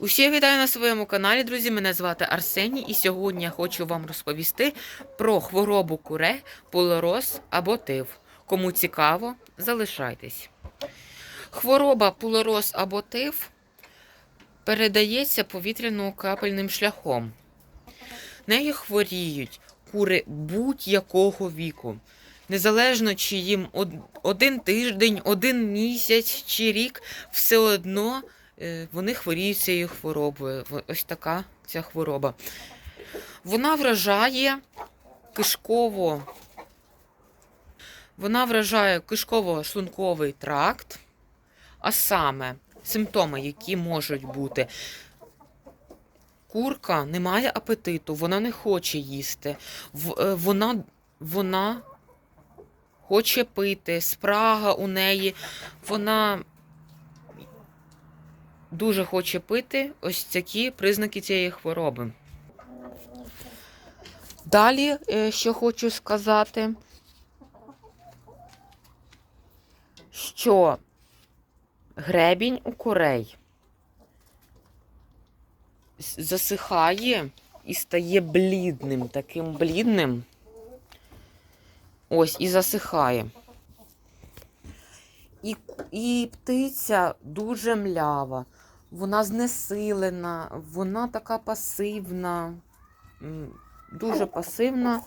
Усіх вітаю на своєму каналі, друзі. Мене звати Арсеній, і сьогодні я хочу вам розповісти про хворобу курей, пулороз або тиф. Кому цікаво, залишайтесь. Хвороба пулороз або тиф передається повітряно-капельним шляхом. Нею хворіють кури будь-якого віку. Незалежно, чи їм один тиждень, один місяць чи рік, все одно вони хворіють цією хворобою. Ось така ця хвороба. Вона вражає кишково. Вона вражає кишково-шлунковий тракт, а саме симптоми, які можуть бути. Курка не має апетиту, вона не хоче їсти. Е, Вона, вона хоче пити, спрага у неї, вона дуже хоче пити. Ось такі признаки цієї хвороби. Далі, е, що хочу сказати, що гребінь у курей с- засихає і стає блідним, таким блідним. Ось і засихає. І, і птиця дуже млява, вона знесилена, вона така пасивна, дуже пасивна.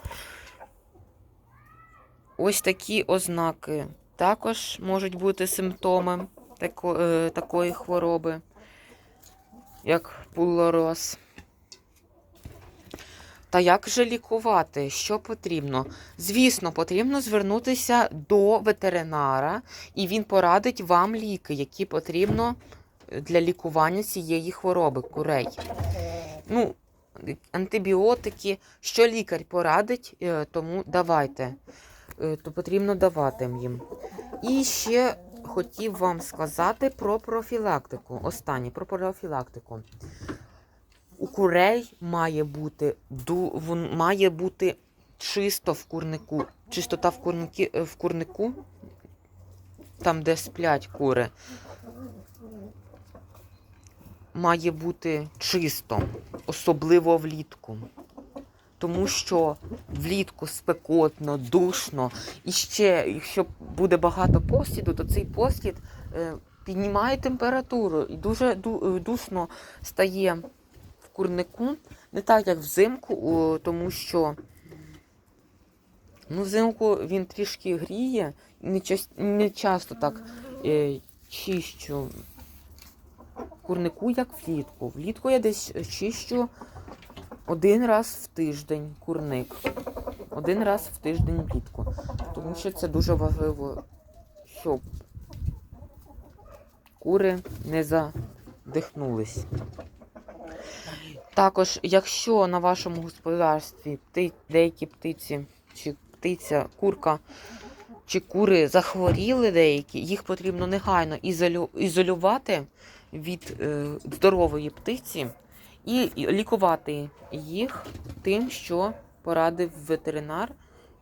Ось такі ознаки також можуть бути симптоми е, такої хвороби, як пулороз. Та як же лікувати? Що потрібно? Звісно, потрібно звернутися до ветеринара, і він порадить вам ліки, які потрібно для лікування цієї хвороби курей. Ну, антибіотики, що лікар порадить, е, тому давайте. Е, То потрібно давати їм. І ще хотів вам сказати про профілактику. Останнє про профілактику. У курей має бути має бути чисто в курнику. Чистота в курнику, в курнику, там, де сплять кури, має бути чисто, особливо влітку. Тому що влітку спекотно, душно. І ще, якщо буде багато постіду, то цей постід е, піднімає температуру і дуже е, душно стає в курнику. Не так, як взимку, тому що ну, взимку він трішки гріє, не часто так е, чищу курнику, як влітку. Влітку я десь чищу один раз в тиждень курник. Один раз в тиждень влітку. Тому що це дуже важливо, щоб кури не задихнулись. Також, якщо на вашому господарстві пти, деякі птиці чи птиця, курка чи кури захворіли деякі, їх потрібно негайно ізолю, ізолювати від е, здорової птиці і лікувати їх тим, що порадив ветеринар,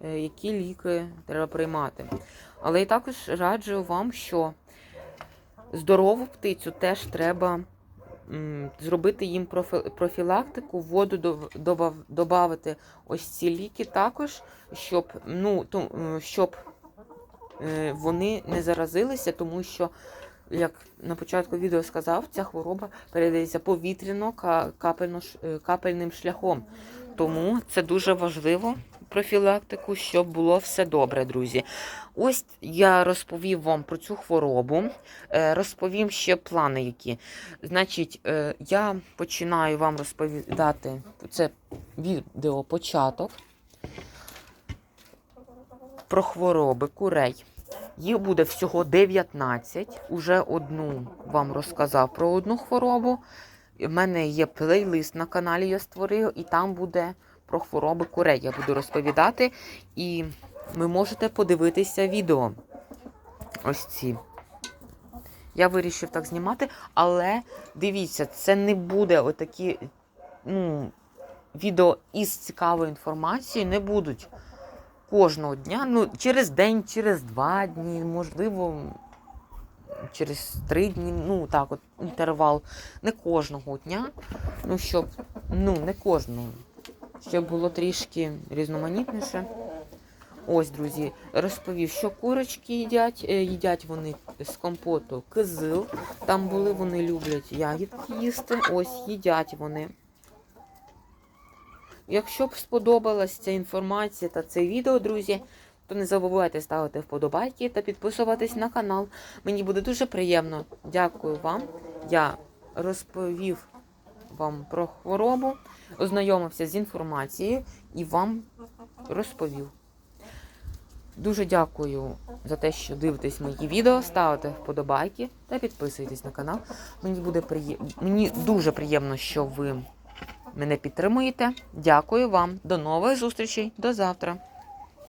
е, які ліки треба приймати. Але і також раджу вам, що здорову птицю теж треба зробити їм профі- профілактику, воду додати ось ці ліки також, щоб, ну, е, щоб вони не заразилися, тому що, як на початку відео сказав, ця хвороба передається повітряно е, капельним шляхом. Тому це дуже важливо профілактику, щоб було все добре, друзі. Ось я розповів вам про цю хворобу. Е, Розповім ще плани, які. Значить, е, я починаю вам розповідати це відео початок про хвороби курей. Їх буде всього 19. Уже одну вам розказав про одну хворобу. У мене є плейлист на каналі, я створив, і там буде про хвороби курей. Я буду розповідати, і ви можете подивитися відео. Ось ці. Я вирішив так знімати, але дивіться, це не буде отакі ну, відео із цікавою інформацією, не будуть кожного дня. Ну, через день, через два дні, можливо, через три дні, ну так, от інтервал, не кожного дня. Ну, щоб, ну, не кожного. Щоб було трішки різноманітніше. Ось, друзі, розповів, що курочки їдять. Е, Їдять вони з компоту кизил. Там були, вони люблять ягідки їсти. Ось їдять вони. Якщо б сподобалась ця інформація та це відео, друзі, то не забувайте ставити вподобайки та підписуватись на канал. Мені буде дуже приємно. Дякую вам. Я розповів вам про хворобу, ознайомився з інформацією і вам розповів. Дуже дякую за те, що дивитесь мої відео, ставите вподобайки та підписуйтесь на канал. Мені буде приє... Мені дуже приємно, що ви мене підтримуєте. Дякую вам. До нових зустрічей. До завтра.